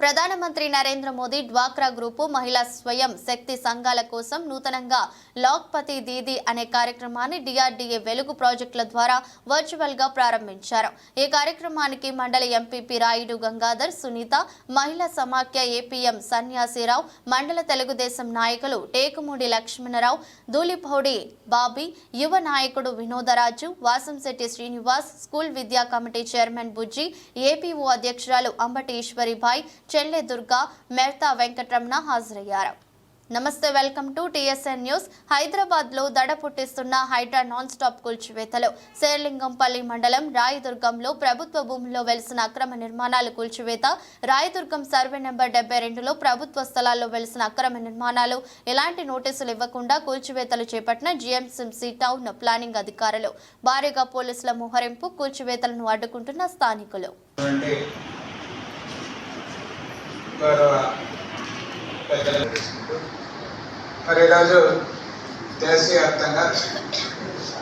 ప్రధానమంత్రి నరేంద్ర మోదీ డ్వాక్రా గ్రూపు మహిళా స్వయం శక్తి సంఘాల కోసం నూతనంగా లాక్పతి దీది అనే కార్యక్రమాన్ని డిఆర్డీఏ వెలుగు ప్రాజెక్టుల ద్వారా వర్చువల్గా ప్రారంభించారు. ఈ కార్యక్రమానికి మండలి ఎంపీపీ రాయుడు గంగాధర్ సునీత మహిళా సమాఖ్య ఏపీఎం సన్యాసిరావు మండల తెలుగుదేశం నాయకులు టేకుమూడి లక్ష్మణరావు ధూళిపౌడి బాబీ యువ నాయకుడు వినోదరాజు వాసంశెట్టి శ్రీనివాస్ స్కూల్ విద్యా కమిటీ చైర్మన్ బుజ్జి ఏపీఓ అధ్యక్షురాలు అంబటి ఈశ్వరిభాయ్ చెల్లె దుర్గా మెర్తా వెంకటరమణ హాజరయ్యారు. నమస్తే వెల్కమ్ టు టీఎస్ఎన్ న్యూస్. హైదరాబాద్లో దడ పుట్టిస్తున్న హైడ్రా నాన్ స్టాప్ కూల్చివేతలు శేర్లింగంపల్లి మండలం రాయదుర్గంలో ప్రభుత్వ భూముల్లో వెలిసిన అక్రమ నిర్మాణాలు కూల్చివేత రాయదుర్గం సర్వే నెంబర్ డెబ్బై రెండులో ప్రభుత్వ స్థలాల్లో వెలిసిన అక్రమ నిర్మాణాలు ఎలాంటి నోటీసులు ఇవ్వకుండా కూల్చివేతలు చేపట్టిన జీఎంసీసీ టౌన్ ప్లానింగ్ అధికారులు. భారీగా పోలీసుల మోహరింపు కూల్చివేతలను అడ్డుకుంటున్న స్థానికులు. గౌరవ పెద్దలు మరి ఈరోజు దేశవ్యాప్తంగా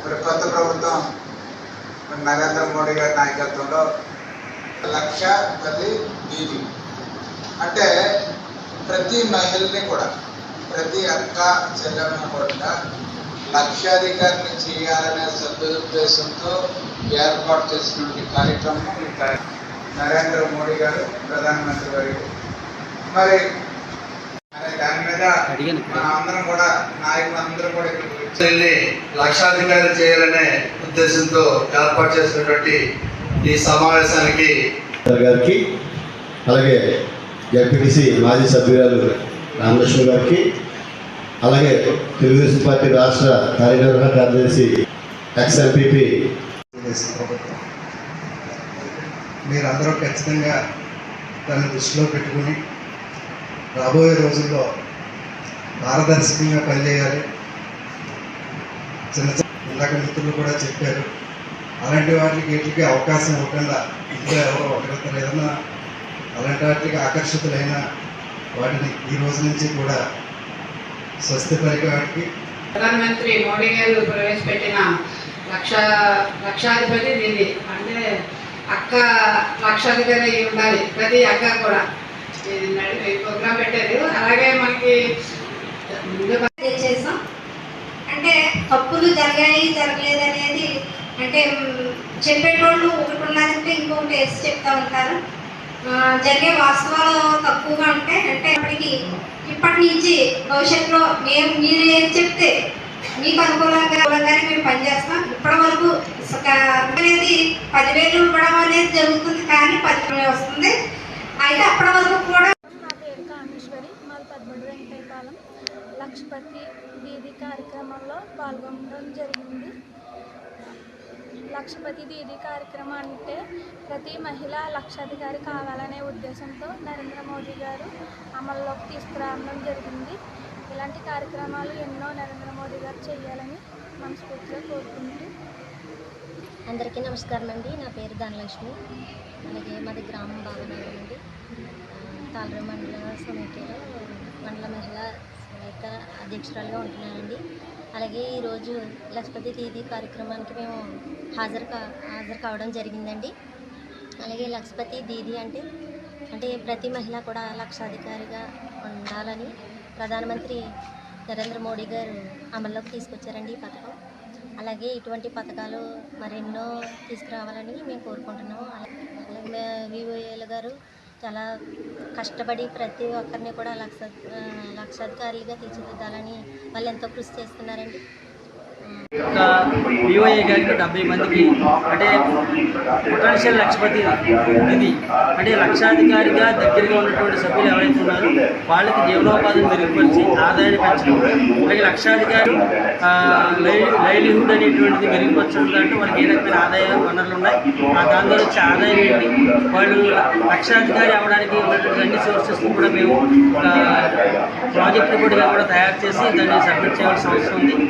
మరి కొత్త ప్రభుత్వం నరేంద్ర మోడీ గారి నాయకత్వంలో లక్ష పది వీధి అంటే ప్రతి మహిళని కూడా ప్రతి అక్క చెల్లెమ్మని కూడా లక్షాధికారిని చేయాలనే సదుద్దేశంతో ఏర్పాటు చేసినటువంటి కార్యక్రమం ఈ కార్యక్రమం. నరేంద్ర మోడీ గారు ప్రధానమంత్రి గారు మరి దాని మీద మన అందరం కూడా నాయకులందరూ కూడా ఇక్కడికి వచ్చి వెళ్ళి లక్షాధికారి చేయాలనే ఉద్దేశంతో ఏర్పాటు చేసినటువంటి ఈ సమావేశానికి గారికి అలాగే జడ్పీటీసీ మాజీ సభ్యురాలు రామలక్ష్మి గారికి అలాగే తెలుగుదేశం పార్టీ రాష్ట్ర కార్యనిర్వహణ కార్యదర్శి ఎక్స్ ఎంపీపీ తెలుగుదేశం ప్రభుత్వం మీరందరూ ఖచ్చితంగా దాన్ని దృష్టిలో పెట్టుకుని రాబోయే రోజుల్లో పారదర్శకంగా పనిచేయాలి చిన్న చిన్న ఇందాక మిత్రులు కూడా చెప్పారు. అలాంటి వాటికి వీటికి అవకాశం ఇవ్వకుండా ఇంట్లో ఎవరో ఒకరిద్దరు ఏదైనా అలాంటి వాటికి ఆకర్షితులైన వాటిని ఈ రోజు నుంచి కూడా స్వస్తి పలికే వాటికి ప్రధానమంత్రి మోడీ గారు ప్రవేశపెట్టిన లక్ష లక్షాధిపతి దీది అంటే అక్క లక్షాధిపతి ఉండాలి. ప్రతి అక్క కూడా. ప్రోగ్రామ్ పెట్టారు అలాగే మనకి ముందు చేసాం అంటే తప్పులు జరిగాయి జరగలేదు అనేది అంటే చెప్పేటోళ్ళు ఒకటి ఉన్నదంటే ఇంకొకటి వేసి చెప్తా ఉంటారు. జరిగే వాస్తవాలు తక్కువగా ఉంటాయి అంటే అప్పటికి ఇప్పటి నుంచి భవిష్యత్తులో మేము మీరు ఏం చెప్తే మీకు అనుకూలంగా అనుకూలంగానే మేము పనిచేస్తాం. ఇప్పటి వరకు అనేది పదివేలు ఇవ్వడం అనేది జరుగుతుంది కానీ పది వస్తుంది. అయితే అప్పటి వరకు కూడా నా పేరు కామేశ్వరి మాది పద్మడు వెంకటపాలెం. లక్షపతి దీది కార్యక్రమంలో పాల్గొనడం జరిగింది. లక్షపతి దీది కార్యక్రమం అంటే ప్రతి మహిళ లక్షాధికారి కావాలనే ఉద్దేశంతో నరేంద్ర మోదీ గారు అమల్లోకి తీసుకురావడం జరిగింది. ఇలాంటి కార్యక్రమాలు ఎన్నో నరేంద్ర మోదీ గారు చేయాలని మనస్ఫూర్తిగా కోరుకుంటూ అందరికీ నమస్కారం అండి నా పేరు ధనలక్ష్మి అలాగే మాది గ్రామం భావనగరం అండి తాళర మండల సమితిలో మండల మహిళా సమేత అధ్యక్షురాలుగా ఉంటున్నానండి. అలాగే ఈరోజు లక్ష్మతి దీది కార్యక్రమానికి మేము హాజరు కా హాజరు కావడం జరిగిందండి. అలాగే లక్ష్మతి దీది అంటే అంటే ప్రతి మహిళ కూడా లక్షాధికారిగా ఉండాలని ప్రధానమంత్రి నరేంద్ర మోడీ గారు అమల్లోకి తీసుకొచ్చారండి ఈ పథకం. అలాగే ఇటువంటి పథకాలు మరెన్నో తీసుకురావాలని మేము కోరుకుంటున్నాము. అలాగే వివోఏల గారు చాలా కష్టపడి ప్రతి ఒక్కరిని కూడా లక్ష లక్షాధికారులుగా తీర్చిదిద్దాలని వాళ్ళు ఎంతో కృషి చేస్తున్నారండి. ఒక వివోఏ గారికి డెబ్బై మందికి అంటే పొటెన్షియల్ లక్షపతి ఇది అంటే లక్షాధికారిగా దగ్గరగా ఉన్నటువంటి సభ్యులు ఎవరైతే ఉన్నారో వాళ్ళకి జీవనోపాధిని మెరుగుపరిచి ఆదాయాన్ని పెంచడం. అలాగే లక్షాధికారి లై- లైవ్లీహుడ్ అనేటువంటిది మెరుగుపరచడం దాంట్లో వాళ్ళకి ఏ రకమైన ఆదాయ వనరులు ఉన్నాయి? ఆ దాని ద్వారా వచ్చే ఆదాయం ఏంటి? వాళ్ళు లక్షాధికారి అవ్వడానికి ఉన్నటువంటి అన్ని సోర్సెస్ కూడా మేము ఒక ప్రాజెక్ట్ కూడా కూడా తయారు చేసి దాన్ని సబ్మిట్ చేయాల్సిన అవసరం ఉంది.